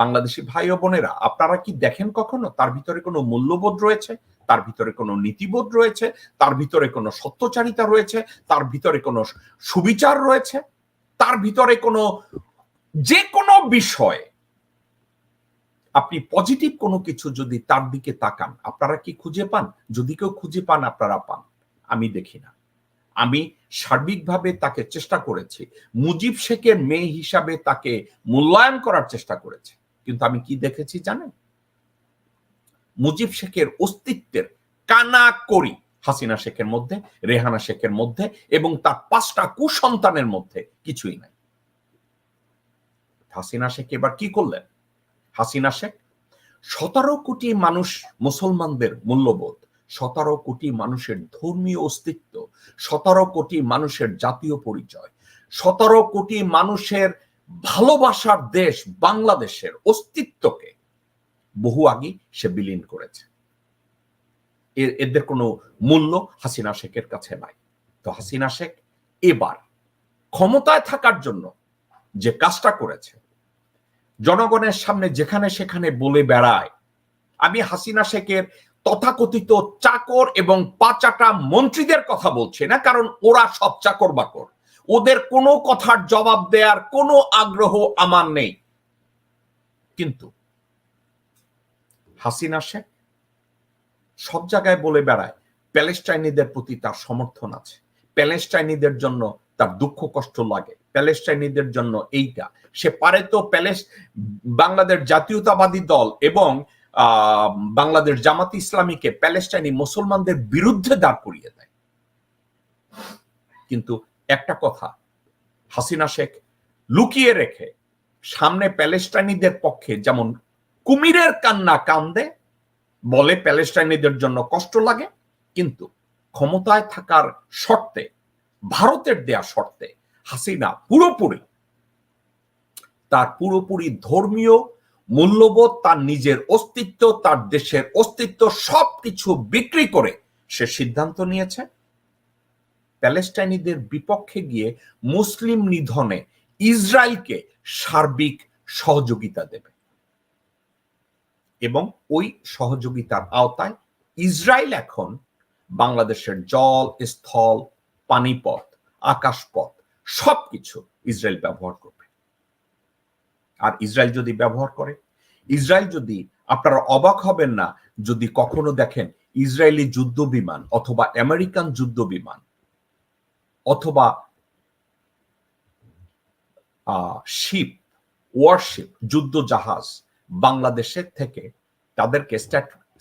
বাংলাদেশি ভাই ও বোনেরা, আপনারা কি দেখেন কখনো? তার ভিতরে কোনো মূল্যবোধ রয়েছে? তার ভিতরে কোনো নীতিবোধ রয়েছে? তার ভিতরে কোনো সত্যচারিতা রয়েছে? তার ভিতরে কোনো সুবিচার রয়েছে? তার ভিতরে কোনো, যে কোনো বিষয়, আপনি পজিটিভ কোনো কিছু যদি তার দিকে তাকান, আপনারা কি খুঁজে পান? যদি কেউ খুঁজে পান, আপনারা পান। আমি দেখি না। আমি সার্বিকভাবে তাকে চেষ্টা করেছি। মুজিব শেখের মেয়ে হিসাবে তাকে মূল্যায়ন করার চেষ্টা করেছি। কিন্তু আমি কি দেখেছি জানেন? মুজিব শেখের অস্তিত্বের কানা করি হাসিনা শেখের মধ্যে, রেহানা শেখের মধ্যে এবং তার পাঁচটা কুসন্তানের মধ্যে কিছুই নাই। হাসিনা শেখ এবার কি করলেন? হাসিনা শেখ, সতেরো কোটি মানুষ মুসলমানদের মূল্যবোধ, সতেরো কোটি মানুষের ধর্মীয় অস্তিত্ব, সতেরো কোটি মানুষের জাতীয় পরিচয়, সতেরো কোটি মানুষের ভালোবাসার দেশ বাংলাদেশের অস্তিত্বকে বহু আগে সে বিলীন করেছে। এদের কোনো মূল্য হাসিনা শেখের কাছে নাই। তো হাসিনা শেখ এবার ক্ষমতায় থাকার জন্য যে কাজটা করেছে, জনগণের সামনে যেখানে সেখানে বলে বেড়ায়, আমি হাসিনা শেখের তথাকথিত চাকর এবং পাচাটা মন্ত্রীদের কথা বলছি না, কারণ ওরা সব চাকর বাকর ওদের কোনো কথার জবাব দেওয়ার কোনো আগ্রহ আমার নেই। কিন্তু হাসিনা শেখ সব জায়গায় বলে বেড়ায়, প্যালেস্টাইনিদের প্রতি তার সমর্থন আছে। প্যালেস্টাইনিদের জন্য তার দুঃখ কষ্ট লাগে। প্যালেস্টাইনিদের জন্য এইটা। সে পারে তো প্যালেস, বাংলাদেশ জাতীয়তাবাদী দল এবং বাংলাদেশ জামাত ইসলামীকে প্যালেস্টাইনি মুসলমানদের বিরুদ্ধে দাঁড় করিয়ে দেয়। কিন্তু একটা কথা, হাসিনা শেখ লুকিয়ে রেখে সামনে প্যালেস্টাইনিদের পক্ষে যেমন কুমিরের কান্না কান্দে, বলে প্যালেস্টাইনিদের জন্য কষ্ট লাগে, কিন্তু ক্ষমতায় থাকার শর্তে, ভারতের দেয়া শর্তে হাসিনা পুরোপুরি তার পুরোপুরি ধর্মীয় মূল্যবোধ, তার নিজের অস্তিত্ব, তার দেশের অস্তিত্ব সবকিছু বিক্রি করে সে সিদ্ধান্ত নিয়েছে। প্যালেস্টাইনিদের বিপক্ষে গিয়ে মুসলিম নিধনে ইসরায়েলকে সার্বিক সহযোগিতা দেবে। এবং ওই সহযোগিতার আওতায় ইসরায়েল এখন বাংলাদেশের জল, স্থল, পানিপথ, আকাশপথ সবকিছু ইসরায়েল ব্যবহার করবে। আর ইসরায়েল যদি ব্যবহার করে, ইসরায়েল যদি আপনারা অবাক হবেন না, যদি কখনো দেখেন ইসরায়েলি যুদ্ধ বিমান অথবা আমেরিকান যুদ্ধ বিমান অথবা শিপ ওয়ারশিপ যুদ্ধ জাহাজ বাংলাদেশের থেকে তাদেরকে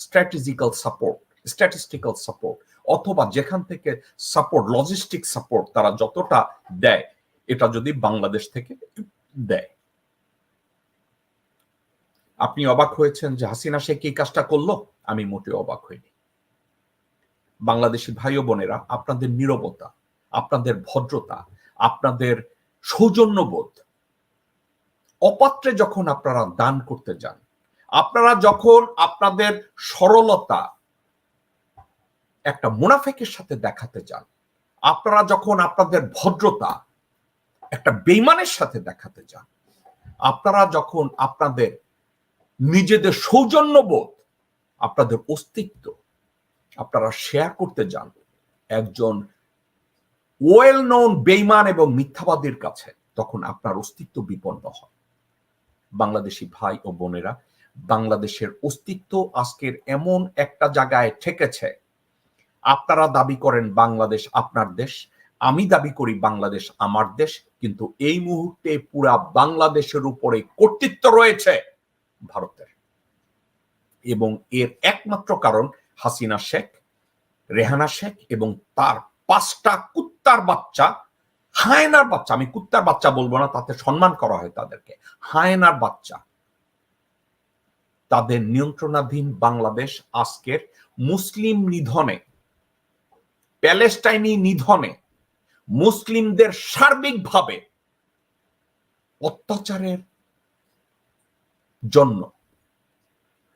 স্ট্র্যাটেজিক্যাল সাপোর্ট স্ট্যাটিস্টিক্যাল সাপোর্ট অথবা যেখান থেকে সাপোর্ট লজিস্টিক সাপোর্ট তারা যতটা দেয়, এটা যদি বাংলাদেশ থেকে দেয়। আপনি অবাক হয়েছেন যে হাসিনা সে এই কাজটা করল? আমি মোটেও অবাক হইনি। বাংলাদেশি ভাই বোনেরা, আপনাদের নিরবতা আপনাদের ভদ্রতা, আপনাদের সৌজন্যবোধ। অপাত্রে যখন আপনারা দান করতে যান, আপনারা যখন আপনাদের সরলতা একটা মুনাফেকের সাথে দেখাতে যান, আপনারা যখন আপনাদের ভদ্রতা একটা বেইমানের সাথে দেখাতে যান, আপনারা যখন আপনাদের নিজেদের সৌজন্যবোধ, আপনাদের অস্তিত্ব আপনারা শেয়ার করতে যান, একজন ওয়েল নোন বেইমান এবং মিথ্যাবাদীর কাছে তখন আপনার অস্তিত্ব বিপন্ন হয়। বাংলাদেশি ভাই ও বোনেরা, বাংলাদেশের অস্তিত্ব আজকের এমন একটা জায়গায় ঠেকেছে। আপনারা দাবি করেন বাংলাদেশ আপনার দেশ, আমি দাবি করি বাংলাদেশ আমার দেশ, কিন্তু এই মুহূর্তে পুরা বাংলাদেশের উপরে কর্তৃত্ব রয়েছে ভারতের। এবং এর একমাত্র কারণ হাসিনা শেখ, রেহানা শেখ এবং তার পাঁচটা কুত্তার বাচ্চা, হায়নার বাচ্চা, আমি কুত্তার বাচ্চা বলব না, তাতে সম্মান করা হয় তাদেরকে, হায়নার বাচ্চা। তাদের নিয়ন্ত্রণাধীন বাংলাদেশ আজকের মুসলিম নিধনে, প্যালেস্টাইনি নিধনে, মুসলিমদের সার্বিকভাবে অত্যাচারের জন্য,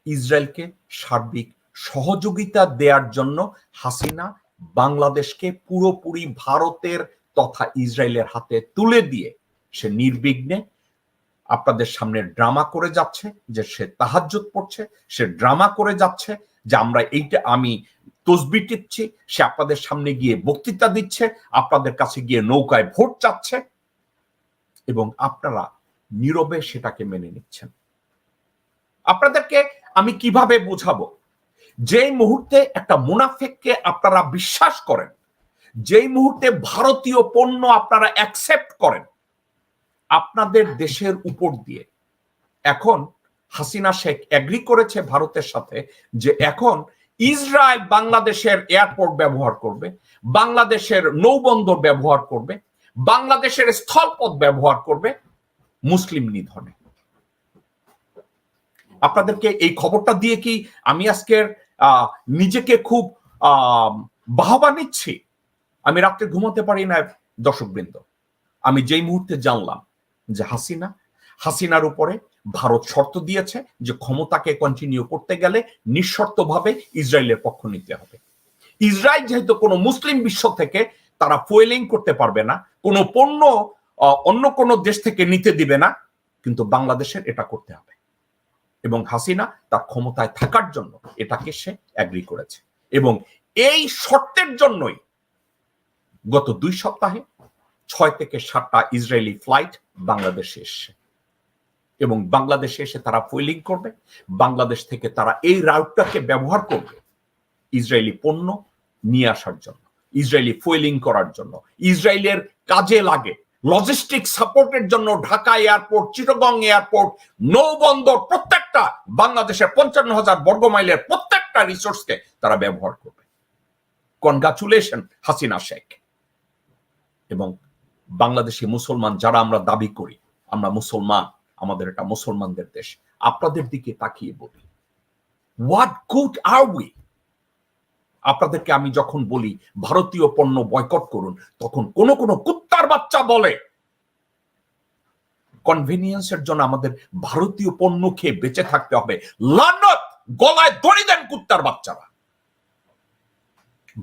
ইসরায়েলকে সার্বিক সহযোগিতা দেওয়ার জন্য হাসিনা বাংলাদেশকে পুরোপুরি ভারতের তথা ইসরায়েলের হাতে তুলে দিয়ে সে নির্বিঘ্নে আপনাদের সামনে ড্রামা করে যাচ্ছে, যে সে তাহাজ্জুদ পড়ছে, সে ড্রামা করে যাচ্ছে, যে আমরা এইটা আমি তসবি টিপছি, সে আপনাদের সামনে গিয়ে বক্তৃতা দিচ্ছে, আপনাদের কাছে গিয়ে নৌকায় ভোট চাচ্ছে এবং আপনারা নীরবে সেটাকে মেনে নিচ্ছেন। আপনাদেরকে আমি কীভাবে বোঝাবো? যেই মুহূর্তে একটা মুনাফেককে আপনারা বিশ্বাস করেন, যেই মুহূর্তে ভারতীয় পণ্য আপনারা অ্যাকসেপ্ট করেন, আপনাদের দেশের উপর দিয়ে। এখন হাসিনা শেখ এগ্রি করেছে ভারতের সাথে যে এখন ইসরায়েল বাংলাদেশের এয়ারপোর্ট ব্যবহার করবে, বাংলাদেশের নৌবন্দর ব্যবহার করবে, বাংলাদেশের স্থলপথ ব্যবহার করবে মুসলিম নিধনে। আপনাদেরকে এই খবরটা দিয়ে কি আমি আজকের নিজেকে খুব বাহবা নিচ্ছি। আমি রাত্রে ঘুমাতে পারি না, দর্শকবৃন্দ। আমি যেই মুহূর্তে জানলাম যে হাসিনা, হাসিনার উপরে ভারত শর্ত দিয়েছে যে ক্ষমতাকে কন্টিনিউ করতে গেলে নিঃশর্তভাবে ইসরায়েলের পক্ষ নিতে হবে। ইসরায়েল যেহেতু কোনো মুসলিম বিশ্ব থেকে, তারা ফুয়েলিং করতে পারবে না, কোনো পণ্য অন্য কোনো দেশ থেকে নিতে দিবে না, কিন্তু বাংলাদেশের এটা করতে হবে। এবং হাসিনা তার ক্ষমতায় থাকার জন্য এটাকে সে অ্যাগ্রি করেছে। এবং এই শর্তের জন্যই গত দুই সপ্তাহে ছয় থেকে সাতটা ইসরায়েলি ফ্লাইট বাংলাদেশে এসছে। এবং বাংলাদেশে এসে তারা ফুয়েলিং করবে, বাংলাদেশ থেকে তারা এই রাউটটাকে ব্যবহার করবে ইসরায়েলি পণ্য নিয়ে আসার জন্য, ইসরায়েলি ফুয়েলিং করার জন্য। ইসরায়েলের কাজে লাগে লজিস্টিক সাপোর্টের জন্য ঢাকা এয়ারপোর্ট, চিটগং এয়ারপোর্ট নৌবন্দর প্রত্যেকটা বাংলাদেশের পঞ্চান্ন হাজার বর্গ মাইলের প্রত্যেকটা রিসোর্সকে তারা ব্যবহার করবে। কনগ্রাচুলেশন হাসিনা শেখ। এবং বাংলাদেশি মুসলমান যারা আমরা দাবি করি, আমরা মুসলমান, আমাদের এটা মুসলমানদের দেশ, আপনাদের দিকে তাকিয়ে বলি হোয়াট গুড আর উই আপনাদেরকে আমি যখন বলি, ভারতীয় পণ্য বয়কট করুন, তখন কোন কোন কুত্তার বাচ্চা বলে কনভিনিয়েন্সের জন্য আমাদের ভারতীয় পণ্য খেয়ে বেঁচে থাকতে হবে। লানত গলায় দড়ি দেন কুত্তার বাচ্চারা।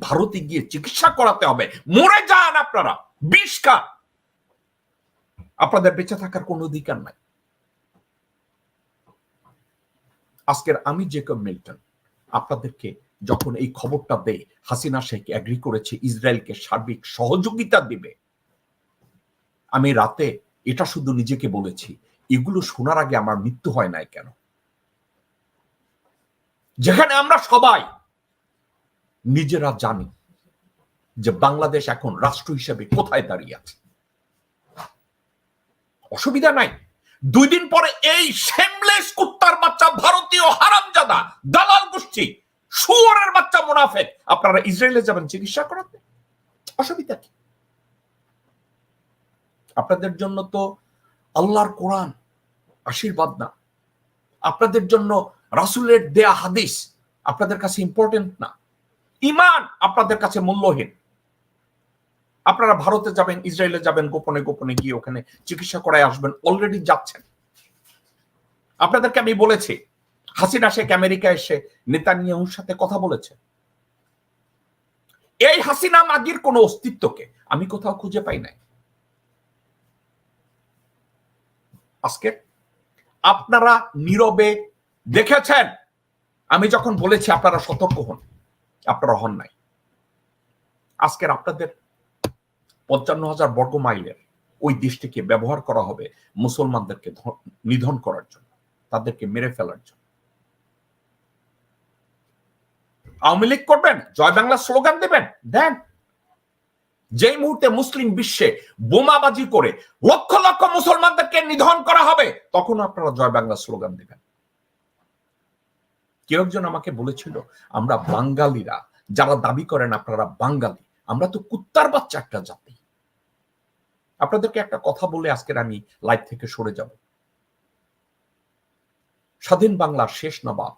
ভারতে গিয়ে চিকিৎসা করাতে হবে। মরে যান আপনারা। বিষ আপনাদের বেঁচে থাকার কোনো অধিকার নাই। আজকের আমি জেকব মিল্টন, আপনাদেরকে যখন এই খবরটা দেয় হাসিনা শেখ অ্যাগ্রি করেছে, ইসরায়েলকে সার্বিক সহযোগিতা দিবে। আমি রাতে এটা শুধু নিজেকে বলেছি, এগুলো শোনার আগে আমার মৃত্যু হয় নাই কেন? যেখানে আমরা সবাই নিজেরা জানি যে বাংলাদেশ এখন রাষ্ট্র হিসেবে কোথায় দাঁড়িয়ে আছে। অসুবিধা নাই। দুই দিন পরে এই শেমলেস কুত্তার বাচ্চা ভারতীয় হারামজাদা, দালাল গোষ্ঠী, শুয়ারের বাচ্চা মুনাফেক, আপনারা ইসরায়েলে যাবেন চিকিৎসা করাতে? অসুবিধা কি? আপনাদের জন্য তো আল্লাহর কোরআন আশীর্বাদ না। আপনাদের জন্য রাসুলের দেয়া হাদিস আপনাদের কাছে ইম্পর্টেন্ট না। ইমান আপনাদের কাছে মূল্যহীন। আপনারা ভারতে যাবেন, ইসরায়েলে যাবেন, গোপনে গোপনে গিয়ে ওখানে চিকিৎসা করায় আসবেন অলরেডি যাচ্ছেন। আপনাদেরকে আমি বলেছি, হাসিনা শেখ আমেরিকা এসে নেতানিয়াহুর সাথে কথা বলেছে। এই হাসিনা মাগির কোন অস্তিত্বকে আমি কোথাও খুঁজে পাই নাই। আজকে। আপনারা নীরবে দেখেছেন? আমি যখন বলেছি আপনারা সতর্ক হন, আপনারা হন নাই। আজকের আপনাদের পঞ্চান্ন হাজার বর্গ মাইলের ওই দেশটিকে ব্যবহার করা হবে মুসলমানদেরকে নিধন করার জন্য, তাদেরকে মেরে ফেলার জন্য। আওয়ামী লীগ করবেন, জয় বাংলা স্লোগান দেবেন, দেন। যেই মুহূর্তে মুসলিম বিশ্বে বোমাবাজি করে লক্ষ লক্ষ মুসলমানদেরকে নিধন করা হবে তখন আপনারা জয় বাংলা স্লোগান দেবেন। কেউ একজন আমাকে বলেছিল, আমরা বাঙালিরা, যারা দাবি করেন আপনারা বাঙালি, আমরা তো কুত্তার বাচ্চা একটা জাতি। আপনাদেরকে একটা কথা বলে আজকের আমি লাইভ থেকে সরে যাব। স্বাধীন বাংলার শেষ নবাব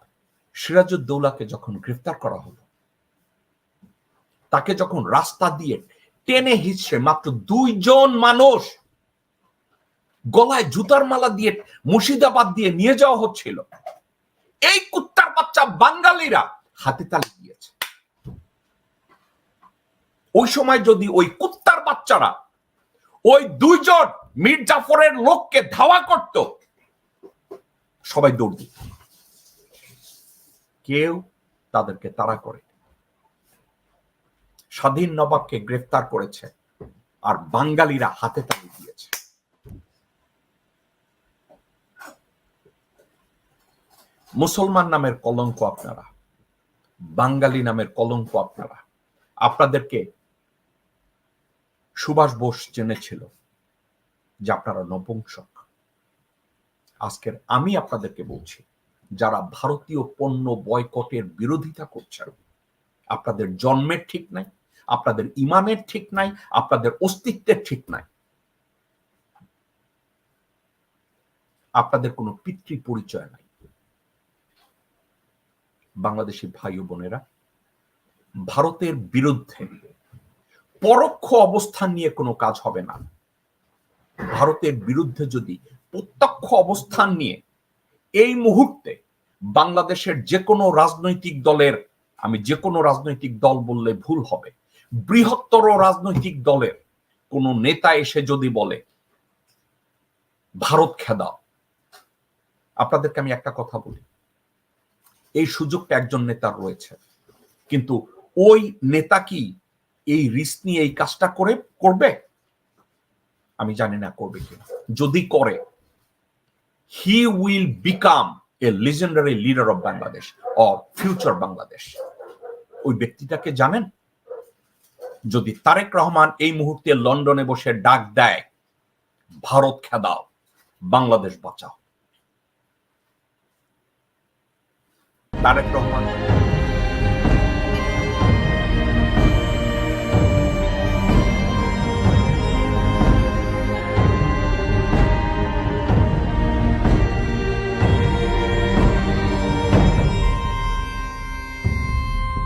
সিরাজউদ্দৌলাকে যখন গ্রেফতার করা হলো, তাকে যখন রাস্তা দিয়ে টেনে হিচড়ে মাত্র দুইজন মানুষ গলায় জুতার মালা দিয়ে মুর্শিদাবাদ দিয়ে নিয়ে যাওয়া হচ্ছিল। এই কুত্তার বাচ্চা বাঙালিরা হাতে তালি দিয়েছে। ওই সময় যদি ওই কুত্তার বাচ্চারা ওই দুইজন মীর জাফরের লোককে ধাওয়া করত, সবাই দৌড় দিত। কেউ তাদেরকে তাড়া করে। স্বাধীন নবাবকে গ্রেফতার করেছে আর বাঙালিরা হাতে তালি দিয়েছে। মুসলমান নামের কলঙ্ক আপনারা, বাঙালি নামের কলঙ্ক আপনারা। আপনাদেরকে সুভাষ বোস জেনেছিল যে আপনারা নপুংসক। আজকের আমি আপনাদেরকে বলছি, যারা ভারতীয় পণ্য বয়কটের বিরোধিতা করছেন, আপনাদের জন্মের ঠিক নাই আপনাদের ইমানের ঠিক নাই, আপনাদের অস্তিত্বের ঠিক নাই। আপনাদের কোনো পিতৃ পরিচয় নাই। বাংলাদেশি ভাই ও বোনেরা, ভারতের বিরুদ্ধে পরোক্ষ অবস্থান নিয়ে কোনো কাজ হবে না। ভারতের বিরুদ্ধে যদি প্রত্যক্ষ অবস্থান নিয়ে এই মুহূর্তে বাংলাদেশের যে কোনো রাজনৈতিক দলের, আমি যে কোনো রাজনৈতিক দল বললে ভুল হবে বৃহত্তর রাজনৈতিক দলের কোন নেতা এসে যদি বলে, ভারত খেদা আপনাদেরকে আমি একটা কথা বলি। এই সুযোগটা একজন নেতার রয়েছে। কিন্তু ওই নেতা কি এই রিস্ক নিয়ে এই কাজটা করে, করবে? আমি জানি না করবে কি যদি করে he will become a legendary leader of Bangladesh or future Bangladesh ওই ব্যক্তিটাকে জানেন? যদি তারেক রহমান এই মুহূর্তে লন্ডনে বসে ডাক দেয়, ভারত খেদাও, বাংলাদেশ বাঁচাও। তারেক রহমান